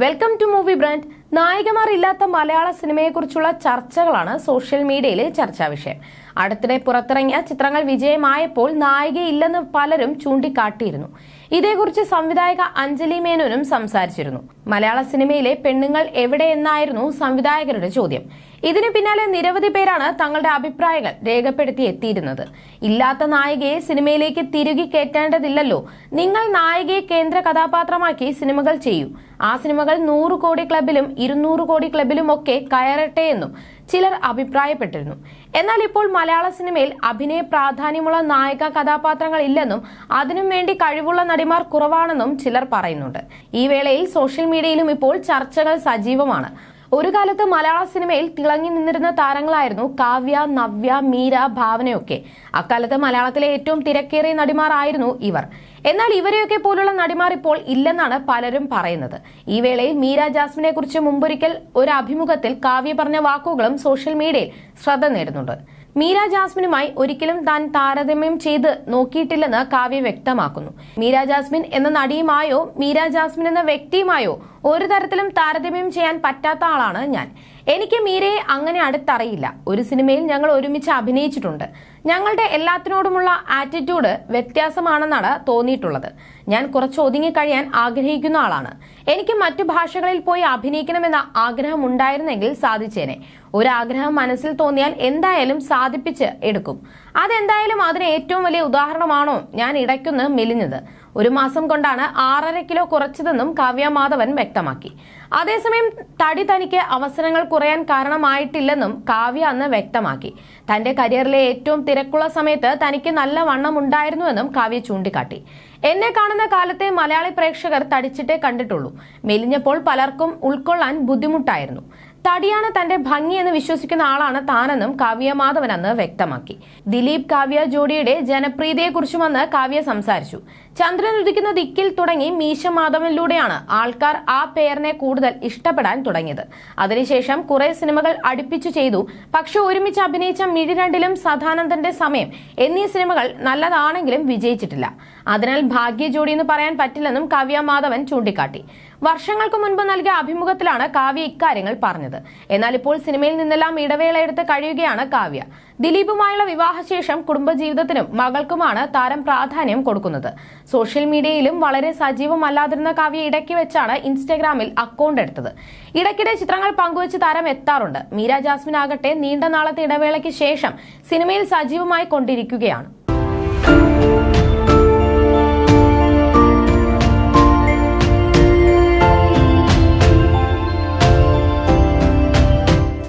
Welcome to movie brand നായികമാർ ഇല്ലാത്ത മലയാള സിനിമയെക്കുറിച്ചുള്ള ചർച്ചകളാണ് social മീഡിയയിലെ ചർച്ചാ വിഷയം. അടുത്തിടെ പുറത്തിറങ്ങിയ ചിത്രങ്ങൾ വിജയമായപ്പോൾ നായികയില്ലെന്ന് പലരും ചൂണ്ടിക്കാട്ടിയിരുന്നു. ഇതേക്കുറിച്ച് സംവിധായക അഞ്ജലി മേനോനും സംസാരിച്ചിരുന്നു. മലയാള സിനിമയിലെ പെണ്ണുങ്ങൾ എവിടെയെന്നായിരുന്നു സംവിധായകരുടെ ചോദ്യം. ഇതിനു പിന്നാലെ നിരവധി പേരാണ് തങ്ങളുടെ അഭിപ്രായങ്ങൾ രേഖപ്പെടുത്തി എത്തിയിരുന്നത്. ഇല്ലാത്ത നായികയെ സിനിമയിലേക്ക് തിരുകി കയറ്റേണ്ടതില്ലല്ലോ. നിങ്ങൾ നായികയെ കേന്ദ്ര കഥാപാത്രമാക്കി സിനിമകൾ ചെയ്യൂ. ആ സിനിമകൾ നൂറ് കോടി ക്ലബിലും ഇരുന്നൂറ് കോടി ക്ലബിലുമൊക്കെ കയറട്ടെ എന്നും ചിലർ അഭിപ്രായപ്പെട്ടിരുന്നു. എന്നാൽ ഇപ്പോൾ മലയാള സിനിമയിൽ അഭിനയ പ്രാധാന്യമുള്ള നായക കഥാപാത്രങ്ങൾ ഇല്ലെന്നും അതിനും വേണ്ടി കഴിവുള്ള നടിമാർ കുറവാണെന്നും ചിലർ പറയുന്നുണ്ട്. ഈ വേളയിൽ സോഷ്യൽ മീഡിയയിലും ഇപ്പോൾ ചർച്ചകൾ സജീവമാണ്. ഒരു കാലത്ത് മലയാള സിനിമയിൽ തിളങ്ങി നിന്നിരുന്ന താരങ്ങളായിരുന്നു കാവ്യ നവ്യ മീര ഭാവനയൊക്കെ. അക്കാലത്ത് മലയാളത്തിലെ ഏറ്റവും തിരക്കേറിയ നടിമാർ ആയിരുന്നു ഇവർ. എന്നാൽ ഇവരെയൊക്കെ പോലുള്ള നടിമാർ ഇപ്പോൾ ഇല്ലെന്നാണ് പലരും പറയുന്നത്. ഈ വേളയിൽ മീര ജാസ്മിനെ കുറിച്ച് മുമ്പൊരിക്കൽ ഒരു അഭിമുഖത്തിൽ കാവ്യ പറഞ്ഞ വാക്കുകളും സോഷ്യൽ മീഡിയയിൽ ശ്രദ്ധ നേടുന്നുണ്ട്. മീര ജാസ്മിനുമായി ഒരിക്കലും താൻ താരതമ്യം ചെയ്ത് നോക്കിയിട്ടില്ലെന്ന് കാവ്യ വ്യക്തമാക്കുന്നു. മീര ജാസ്മിൻ എന്ന നടിയുമായോ മീര ജാസ്മിൻ എന്ന വ്യക്തിയുമായോ ഒരു തരത്തിലും താരതമ്യം ചെയ്യാൻ പറ്റാത്ത ആളാണ് ഞാൻ. എനിക്ക് മീരയെ അങ്ങനെ അടുത്തറിയില്ല. ഒരു സിനിമയിൽ ഞങ്ങൾ ഒരുമിച്ച് അഭിനയിച്ചിട്ടുണ്ട്. ഞങ്ങളുടെ എല്ലാത്തിനോടുമുള്ള ആറ്റിറ്റ്യൂഡ് വ്യത്യാസമാണെന്നാണ് തോന്നിയിട്ടുള്ളത്. ഞാൻ കുറച്ച് ഒതുങ്ങിക്കഴിയാൻ ആഗ്രഹിക്കുന്ന ആളാണ്. എനിക്ക് മറ്റു ഭാഷകളിൽ പോയി അഭിനയിക്കണമെന്ന ആഗ്രഹം ഉണ്ടായിരുന്നെങ്കിൽ സാധിച്ചേനെ. ഒരാഗ്രഹം മനസ്സിൽ തോന്നിയാൽ എന്തായാലും സാധിപ്പിച്ച് എടുക്കും. അതെന്തായാലും അതിന് ഏറ്റവും വലിയ ഉദാഹരണമാണോ ഞാൻ ഇടയ്ക്കൊന്ന് മെലിഞ്ഞത്. ഒരു മാസം കൊണ്ടാണ് ആറര കിലോ കുറച്ചതെന്നും കാവ്യ മാധവൻ വ്യക്തമാക്കി. അതേസമയം തടി തനിക്ക് അവസരങ്ങൾ കുറയാൻ കാരണമായിട്ടില്ലെന്നും കാവ്യ അന്ന് വ്യക്തമാക്കി. തന്റെ കരിയറിലെ ഏറ്റവും തിരക്കുള്ള സമയത്ത് തനിക്ക് നല്ല വണ്ണം ഉണ്ടായിരുന്നുവെന്നും കാവ്യ ചൂണ്ടിക്കാട്ടി. എന്നെ കാണുന്ന കാലത്തെ മലയാളി പ്രേക്ഷകർ തടിച്ചിട്ടേ കണ്ടിട്ടുള്ളൂ. മെലിഞ്ഞപ്പോൾ പലർക്കും ഉൾക്കൊള്ളാൻ ബുദ്ധിമുട്ടായിരുന്നു. തടിയാണ് തന്റെ ഭംഗി എന്ന് വിശ്വസിക്കുന്ന ആളാണ് താനെന്നും കാവ്യ മാധവൻ അന്ന് വ്യക്തമാക്കി. ദിലീപ് കാവ്യ ജോഡിയുടെ ജനപ്രീതിയെക്കുറിച്ചും അന്ന് കാവ്യ സംസാരിച്ചു. ചന്ദ്രൻ ഉദിക്കുന്ന ദിക്കിൽ തുടങ്ങി മീശ മാധവനിലൂടെയാണ് ആൾക്കാർ ആ പേരിനെ കൂടുതൽ ഇഷ്ടപ്പെടാൻ തുടങ്ങിയത്. അതിനുശേഷം കുറെ സിനിമകൾ അടുപ്പിച്ചു ചെയ്തു. പക്ഷെ ഒരുമിച്ച് അഭിനയിച്ച മിഴി രണ്ടിലും സദാനന്ദന്റെ സമയം എന്നീ സിനിമകൾ നല്ലതാണെങ്കിലും വിജയിച്ചിട്ടില്ല. അതിനാൽ ഭാഗ്യ ജോഡി എന്ന് പറയാൻ പറ്റില്ലെന്നും കാവ്യ മാധവൻ ചൂണ്ടിക്കാട്ടി. വർഷങ്ങൾക്ക് മുൻപ് നൽകിയ അഭിമുഖത്തിലാണ് കാവ്യ ഇക്കാര്യങ്ങൾ പറഞ്ഞത്. എന്നാൽ ഇപ്പോൾ സിനിമയിൽ നിന്നെല്ലാം ഇടവേള എടുത്ത് കഴിയുകയാണ് കാവ്യ. ദിലീപുമായുള്ള വിവാഹശേഷം കുടുംബജീവിതത്തിനും മകൾക്കുമാണ് താരം പ്രാധാന്യം കൊടുക്കുന്നത്. സോഷ്യൽ മീഡിയയിലും വളരെ സജീവമല്ലാതിരുന്ന കാവ്യ ഇടയ്ക്ക് വെച്ചാണ് ഇൻസ്റ്റഗ്രാമിൽ അക്കൗണ്ട് എടുത്തത്. ഇടയ്ക്കിടെ ചിത്രങ്ങൾ പങ്കുവച്ച് താരം എത്താറുണ്ട്. മീര ജാസ്മിൻ ആകട്ടെ നീണ്ട നാളത്തെ ഇടവേളയ്ക്ക് ശേഷം സിനിമയിൽ സജീവമായി കൊണ്ടിരിക്കുകയാണ്.